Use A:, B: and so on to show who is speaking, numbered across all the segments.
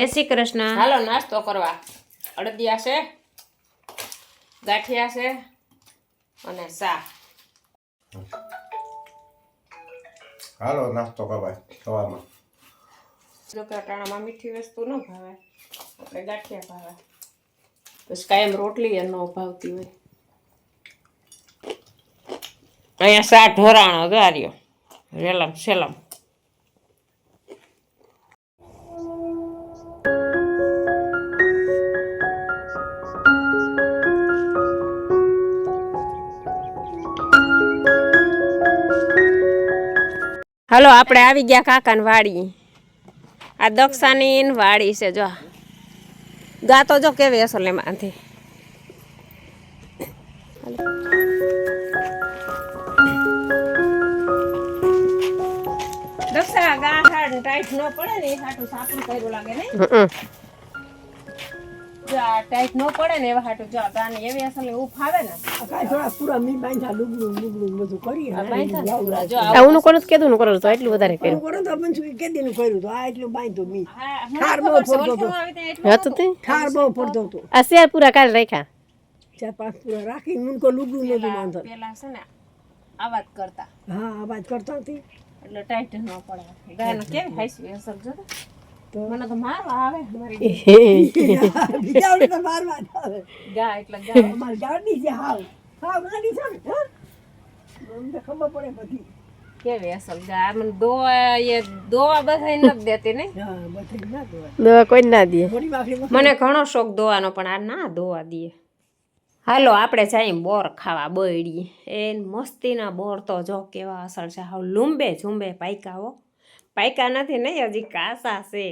A: જય શ્રી કૃષ્ણ.
B: હાલો નાસ્તો કરવા. અડદિયા છે ગાંઠિયા છે અને સા
C: હાલો નાસ્તો કરવા સવારમાં.
B: જો કે મીઠી વસ્તુ ન ભાવે આપણે ગાંઠિયા ભાવે. પછી કાયમ રોટલી એ ન ભાવતી હોય. અહીંયા સા ઢોરાણો ગાર્યો રેલમ સેલમ. હાલો આપણે આવી ગયા કાકાની વાડી. આ દક્ષાની વાડી છે જો ગાતો જો કેવી અસલ એમાંથી. દક્ષા ગા હાડ ટાઈટ ન પડે ને એ સાટું સાપું કર્યું લાગે ને? જો આ ટાઈટ ન પડે ને એવા હાટું જો ગાની એવી અસલ એવું ફાવે ને.
D: કાઈ થોડા પૂરા મી બાંધા લુગડું લુગડું બધું કરી
B: આ બાંધ્યા જો
A: આવું ઉનું કેદું કરેલું તો એટલું વધારે કર્યું.
D: કરો તો પણ શું કેદી નું કર્યું તો આ એટલું બાંધ્યું મી. ઠાર બહુ પડતો હતું.
A: તે?
D: ઠાર બહુ પડતો હતો.
A: આ શેર પૂરા કાલ રાખ્યા?
D: ચાર પાંચ પૂરા રાખી મુનકો લુગડું નતું બાંધતો.
B: પેલા છે ને આવાજ કરતા.
D: હા અવાજ કરતા હતી.
B: એટલે ટાઈટ ન પડે. ગાયનો કેવી હાઈસી અસર જો તો.
D: તો-
B: મને તો મારવા આવે મારી
D: બીજા તો મારવા આવે.
B: ગા એટલે ગા.
D: અમાર ગાડી જે હાવ. હાવ નાની છે મને ખબર પડે બધી.
B: કેવી અસલ ગા? મને દોવા એ દોવા બધા નથી દેતી ને
D: હા ના
A: કોઈ ના દે.
B: મને ઘણો શોખ દોવાનો પણ આ ના દોવા દે. હાલો આપણે જઈએ બોર ખાવા બળીએ. એ મસ્તીના બોર તો જો કેવા અસર છે. હાવ લૂંબે ઝૂંબે પાયકાઓ પાયકા નથી નહીં હજી કાસા છે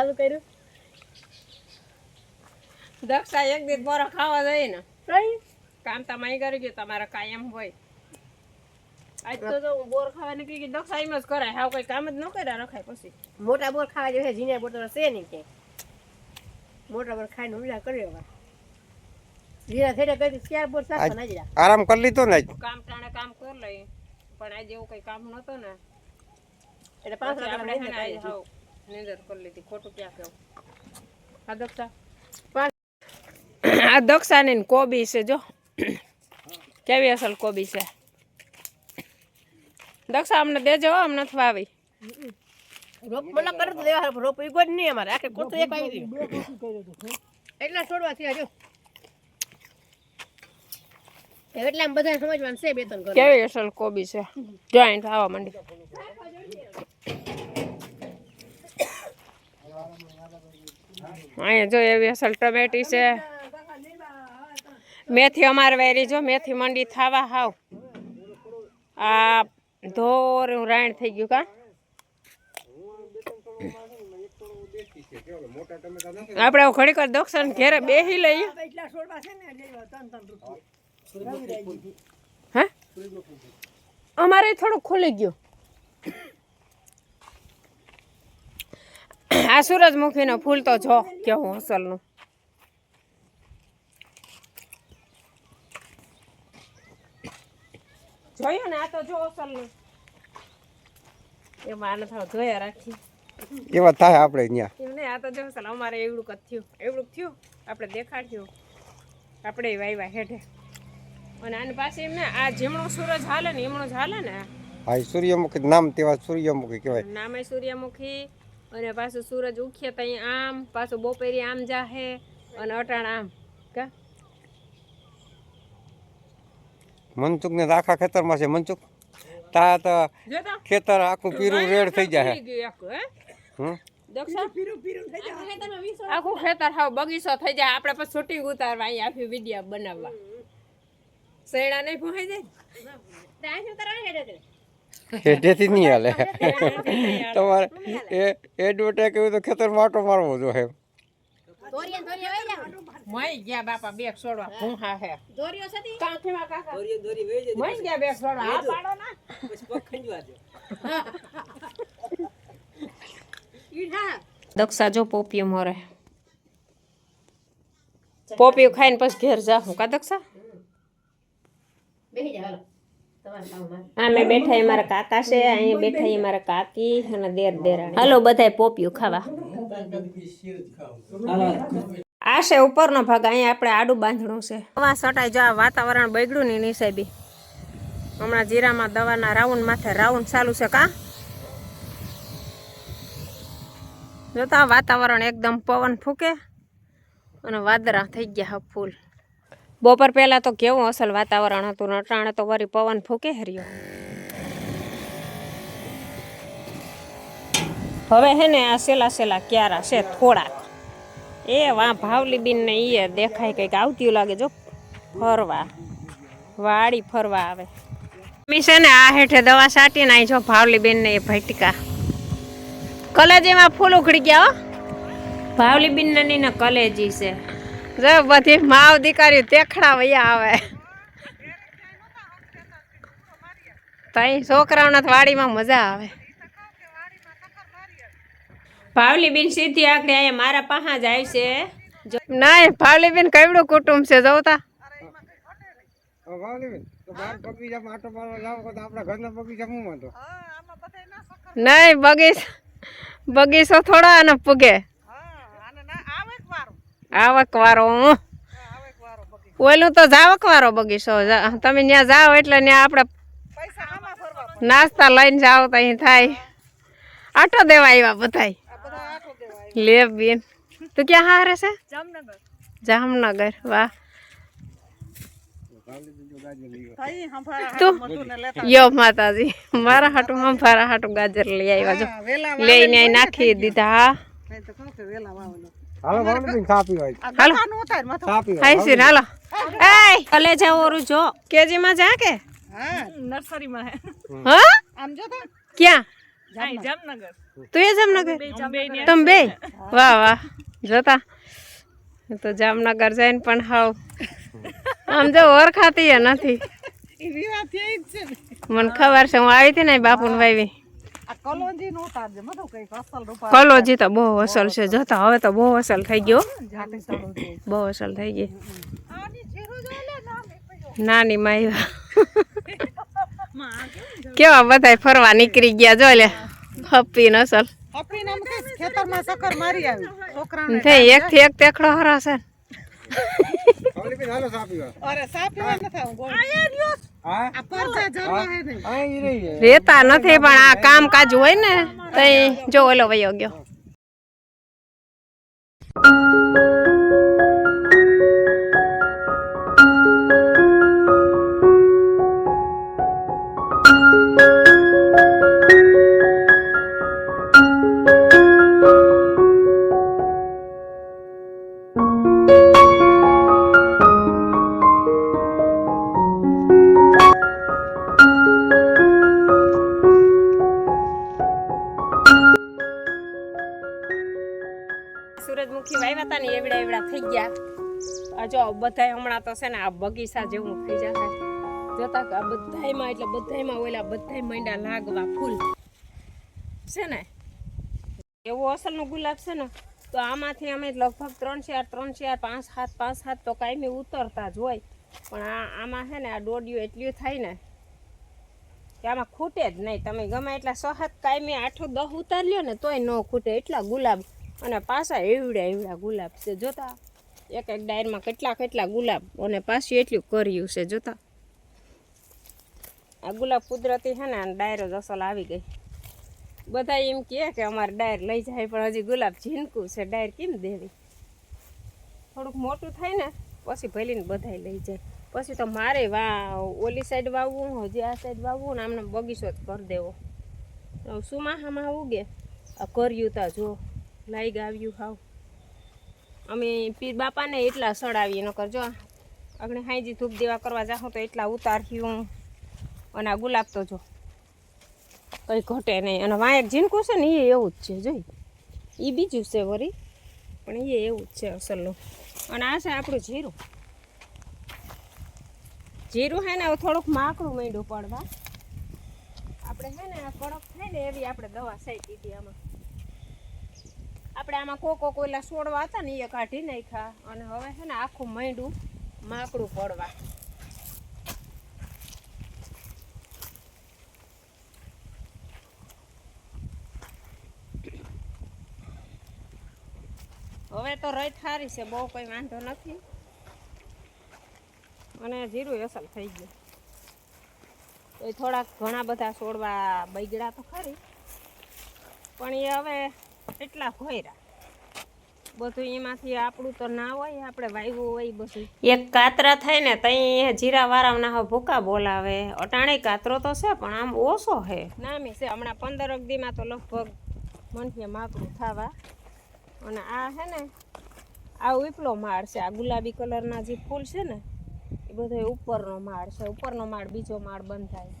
A: ચાલુ કર્યું?
B: દક્ષા એક દિવસ બોરો ખાવા જઈએ ને. કામ તમારે કરી ગયું તમારે કાયમ હોય. આજ તો જો બોર ખાવા નીકળી ગઈ દક્ષા એમ જ કરાય. હાવ કઈ કામ જ ન કર્યા રખાય પછી.
A: મોટા બોર ખાવા જોઈએ ઝીણા બોર તો છે નહીં કે મોટા બોર ખાઈને હુમલા કર્યો હવે. ઝીણા થઈ કરી ચાર બોર સાફ ના
C: આરામ કરી લીધો ને
B: કામ ટાણે કામ કરી લઈ પણ આજે એવું કઈ કામ નતો ને.
A: એટલે પાંચ
B: આપણે હાવ નિંદર કરી લીધી ખોટું ક્યાં કેવું? આ દક્ષા? આ દક્ષાની ને કોબી છે જો. કેવી અસલ કોબી છે? દક્ષા અમને દેજો અમને નથી વાવી
A: રોપ મને કરી તો દેવા રોપ ઈગો જ નહીં અમારે. આખે કોતો એક આવી ગયું. એટલા છોડવા થયા જો. એટલે આમ બધા સમજવાનું છે બે ત્રણ
B: કેવી અસલ કોબી છે? જોઈન્ટ આવવા માંડી. અહીંયા જો એવી અસલ ટમેટી છે. મેથી અમારે વેરી જો, મેથી મંડી થાવા હાવ. આ ધોર રાણ થઈ ગયું કા? આપણે ઘડીક દક્ષિણ ઘેરે બેસી લઈએ. હે? અમારે થોડુંક ખુલી ગયું. આ સૂરજમુખીનો ફૂલ તો જો કેવું અસલનું. જોયું ને આ તો જો અસલનું. એમાં આને થાવ જોયા રાખી.
C: એવા થાય આપણે ત્યાં
B: એમ આ તો જો અસલ અમારે એવડું જ થયું. એવડું થયું? આપણે દેખાડ્યું. આપણે વાયવા હેઠે. અને આની પાસે એમ ને આ જેમણો સૂરજ હાલે ને એમણો જ હાલે ને.
C: હા સૂર્યમુખી નામ તેવા સૂર્યમુખી કહેવાય.
B: નામે સૂર્યમુખી. અને પાછું સૂરજ ઉખીએ તઈ આમ પાછું બપોરી આમ જાહે અને અટાણ આમ કા?
C: મનસુખ ને આખા ખેતરમાં છે મનસુખ. તા તો. ખેતર આખું પીરું રેડ થઈ જાય
B: આખું, હે? ખેતર હાવ બગીચો થઈ જાય આપણે પછી શૂટિંગ ઉતારવા અહીં આખી વીડિયો બનાવવા. શેણા નહીં પહોંચી જાય?
C: હેઠેથી નહીં હાલે. તમારે એ એડવર્ટાઈઝ કર્યું તો ખેતરમાં આટો મારવો જોઈએ
A: દોરીએ દોરીએ વઈ જાવ
D: મય ગયા બાપા બેગ છોડવા ભૂંહા હે.
A: દોરીઓ સતી
D: કાંઠીમાં કાકા. મય ગયા બેગ છોડવા આ પાડો ના.
A: ઈઠા
B: દક્ષા જો પોપિયું મરે. પોપિયું ખાઈને પછી ઘેર જાઉં કા દક્ષા?
A: બેહી જાવ તમારે કામ મારે
B: આમે બેઠા એ મારા કાકા છે અહીંયા બેઠા એ મારા કાકી અને દેર દેરાણી. હાલો બધાય પોપિયું ખાવા. આ છે ઉપરનો ભાગ અહીંયા આપણે આડું બાંધણું છે. હવા સટાઈ જા વાતાવરણ બગડ્યું ને એની હિસાબે હમણાં જીરામાં દવાના રાઉન્ડ માથે રાઉન્ડ ચાલુ છે કા? જોતા વાતાવરણ એકદમ પવન ફૂકે અને વાદળા થઈ ગયા હા ફૂલ. બપોર પહેલાં તો કેવું અસલ વાતાવરણ હતું અટાણે તો વળી પવન ફૂકે હર્યો. હવે હે ને આ સેલા સેલા ક્યારા છે થોડાક. એ વા ને ઈ દેખાય કંઈક આવતી લાગે જો, ફરવા. વાડી ફરવા આવે. મી છે ને આ હેઠે દવા છાંટીને અહીં જો ને એ ભટકા. કલેજીમાં ફૂલ ઉખડી ગયા હો. ભાવલી બેન ને ની ને કલેજી છે. જો બધી માવ દીકરી તેખડા વૈયા આવે. તઈ છોકરાઓના તો વાડીમાં મજા આવે. ભાવલી બેન સીધી આકડી અહીંયા મારા પાહા જ આવશે નહીં ભાવલી બેન કઈડું કુટુંબ છે જોતા
C: ભાવલીબેન તો બહાર બગીચામાં આટો મારવા જાવ તો આપણા ઘરના બગીચામાં હું વાંધો?
B: નહીં બગીચ બગીચો થોડા અને પૂગે. આવક વારો હું ઓલું તો જાવક વારો બગીચો તમે ત્યાં જાઓ એટલે ત્યાં આપણે નાસ્તા લઈને જાઓ તો અહીં થાય. આટો દેવા આવ્યા બધાય. લે બેન. તું ક્યાં હારે છે? જામનગર. વાહ. તું? યો માતાજી. મારા હાટું હંફારા હાટું ગાજર લઈ આવ્યા જો. લઈને નાખી દીધા
C: હાલો
B: સિર હાલો. એય કલે ઓરું જો. કેજી માં જા કે?
D: હે.
B: હા.
D: આમ જો તો.
B: ક્યાં?
D: જામનગર.
B: તું એ જામનગર? તમ બે? વાહ વાહ. જોતા. તો જામનગર જઈને પણ હાવ. આમ જો ઓર ખાતી નથી. મને ખબર છે હું આવી હતી ને
D: ભાઈ કલોજી નો ઉતારજે
B: કલોજી તો બહુ અસલ છે જોતા હવે તો બહુ અસલ થઈ ગયો. બહુ અસલ થઈ ગઈ.
D: આની જીરો જો લે નામ
B: નાની માઈ. કેવા બધાય ફરવા નીકળી ગયા જો લે. હપ્પી નસલ
D: આપણી નામ કે ખેતરમાં સકર મારી આવી. છોકરાને
B: થઈ એક થી એક તેખડો હરાશે.
D: અરે
B: રેતા નથી પણ આ કામ કાજ હોય ને તઈ જો ઓલો વયો ગયો. સૂરજમુખી વાવ્યા હતા ને એવડા એવડા થઈ ગયા. જો બધાય હમણાં તો છે ને આ બગીચા જેવું થઈ જશે. જોતા આ બધાયમાં એટલે બધાયમાં ઓલા બધાય માંડ્યા લાગવા ફૂલ. છે ને? એવો અસલનો ગુલાબ છે ને, તો આમાંથી અમે લગભગ ત્રણ ચાર ત્રણ ચાર પાંચ, સાત પાંચ, સાત તો કાયમી ઉતરતા જ હોય. પણ આ, આમાં છે ને આ દોડિયું એટલું થાય ને કે આમાં ખૂટે જ નહીં. તમે ગમે એટલા સહત કાયમી આઠો દહ ઉતારી લ્યો ને, તોય ન ખૂટે. એટલા ગુલાબ અને પાછા એવડા એવડા ગુલાબ છે. જોતા એક એક ડાયરમાં કેટલા કેટલા ગુલાબ અને પાછું એટલું કર્યું છે. જોતા આ ગુલાબ કુદરતી છે ને ડાયરો જ અસલ આવી ગઈ. બધા એમ કહે કે અમારે ડાયર લઈ જાય, પણ હજી ગુલાબ ઝીનકું છે. ડાયર કેમ દેવી? થોડુંક મોટું થાય ને, પછી ભલીને બધાય લઈ જાય. પછી તો મારે વા ઓલી સાઈડ વાવવું હજી આ સાઈડ વાવવું ને આમને બગીચો જ કરી દેવો. શું સુમાહામાં ઉગે. આ કર્યું તા જો. લાઈગ આવ્યું હાવ. અમે પીર બાપાને એટલા સડાવીએ, નકર જો આપણે હાઈજી ધૂપ દેવા કરવા જાઉં તો એટલા ઉતાર્યું અને આ ગુલાબ તો જો કંઈ ઘટે નહીં. અને વાંક ઝીણકું છે ને એ એવું જ છે, જોઈ. એ બીજું છે વરી, પણ એ એવું જ છે અસલનું. અને આ છે આપણું જીરું. જીરું હે ને હવે થોડુંક માકડું માંડ્યું પડવા. આપણે હે ને કડક થાય ને એવી આપણે દવા સાઈ દીધી આમાં. આપણે આમાં કોકો કોયલા છોડવા હતા ને એ કાઢી નાખ્યા અને હવે છે ને આખું મૈંડું માકડું પડવા. હવે તો રઈ સારી છે, બહુ કંઈ વાંધો નથી. અને જીરું અસલ થઈ ગયું. એ થોડાક ઘણા બધા છોડવા બગડ્યા તો ખરી. પણ એ હવે એટલા ભોયરા બધું એમાંથી આપણું તો ના હોય આપણે વાવ્યું હોય બધું. એક કાતરા થાય ને તઈ જીરા વાળાના હવે ભૂકા બોલાવે. અટાણે કાતરો તો છે પણ આમ ઓછો હે. નામી છે હમણાં પંદર અગદીમાં તો લગભગ મનથી માકડું થવા. અને આ હે ને આ ઉપલો માળ છે આ ગુલાબી કલરના જે ફૂલ છે ને એ બધો ઉપરનો માળ છે. ઉપરનો માળ બીજો માળ બંધ થાય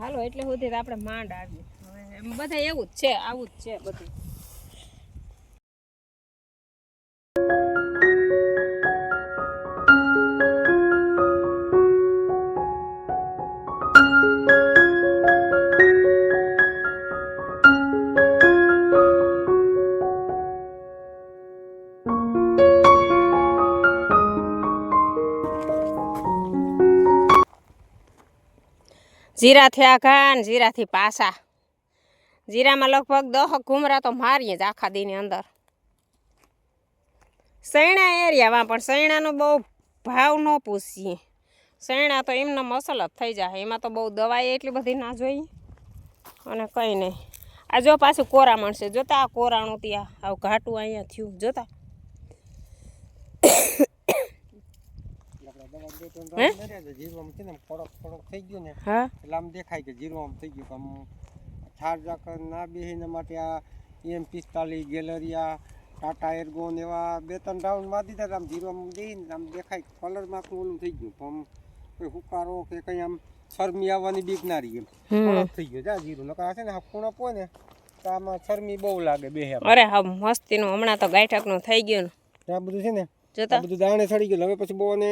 B: હાલો એટલે સુધી આપણે માંડ આવીએ. બધા એવું જ છે આવું જ છે બધું. જીરાથી આઘા ને જીરાથી પાસા. જીરામાં લગભગ દહ ઘૂમરા તો મારીએ જ આખા દીની અંદર. સૈણા એરિયામાં પણ સૈણાનો બહુ ભાવ ન પૂછીએ. સૈણા તો એમને મસલ જ થઈ જાય એમાં તો બહુ દવાઈ એટલી બધી ના જોઈએ અને કંઈ નહીં. આ જો પાછું કોરા મળશે. જોતા આ કોરાણું ત્યાં આવું ઘાટું અહીંયા થયું. જોતા. હે?
C: જીરું આમ છે ને થોડોક થોડોક થઈ ગયું ને
B: હા?
C: એટલે આમ દેખાય કે જીરું થઈ ગયું આમ ઠાર ઝાકર ના બેહીને માટે આ એમ પિસ્તાલીસ ગેલેરિયા ટાટા એરગોન એવા બે ત્રણ રાઉન્ડમાં દીધા આમ જીરો આમ દઈને આમ દેખાય કલરમાં ઓલું થઈ ગયું. પણ કોઈ હુકારો કે કંઈ આમ શરમી આવવાની બીક ના રહી એમ. થઈ ગયો. જા જીરું નકર છે ને આ ખૂણો પોય ને તો આમાં શરમી બહુ લાગે બે
B: અરે હા મસ્તીનું હમણાં તો ગાયઠકનું થઈ ગયું ને.
C: આ બધું છે ને આ બધું દાણે સડી ગયું હવે પછી બહુ ને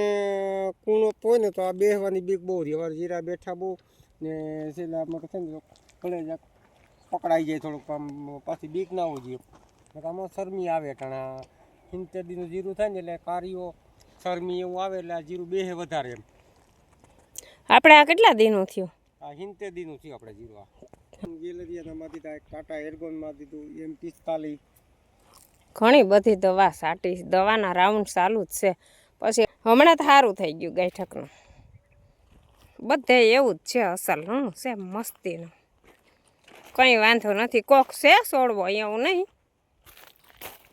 C: કૂણો પોય ને તો આ બેહવાની બીક બહુ રહી. હવે જીરા બેઠા બહુ ને છેલ્લામાં તો છે ને કલેજા પકડાઈ જાય થોડુંક આમ પાછી બીક ના હોવી જોઈએ. આમાં શરમી આવે ઘણા. સિત્તેર દીનું જીરું થાય ને એટલે કારીઓ શરમી એવું આવે એટલે આ જીરું બેહે વધારે એમ.
B: આપણે આ કેટલા દિનનું થયું?
C: આ સિત્તેર દીનું થયું આપણે જીરું આ. ગેલેરિયામાં દીધા એક ટાટા એર્ગોનમાં દીધું એમ પિસ્તાલીસ.
B: ઘણી બધી દવા સાટી દવાના રાઉન્ડ ચાલુ જ છે. પછી હમણાં તો સારું થઈ ગયું ગાયઠકનું. બધે એવું જ છે અસલ હું છે મસ્તીનું. કંઈ વાંધો નથી. કોક છે છોડવો એવું નહીં.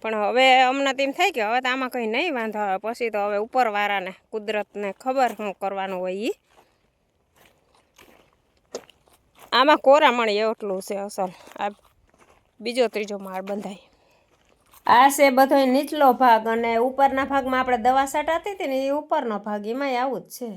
B: પણ હવે અમને તેમ થાય કે હવે તો આમાં કંઈ નહીં વાંધો આવે. પછી તો હવે ઉપરવાળાને, કુદરતને ખબર શું કરવાનું હોય એ આમાં કોરા મળી એટલું છે અસલ. આ બીજો ત્રીજો માળ બંધાય. આ છે બધો નીચલો ભાગ અને ઉપરના ભાગમાં આપણે દવા છટાતી હતી ને એ ઉપરનો ભાગ, એમાંય આવું જ છે.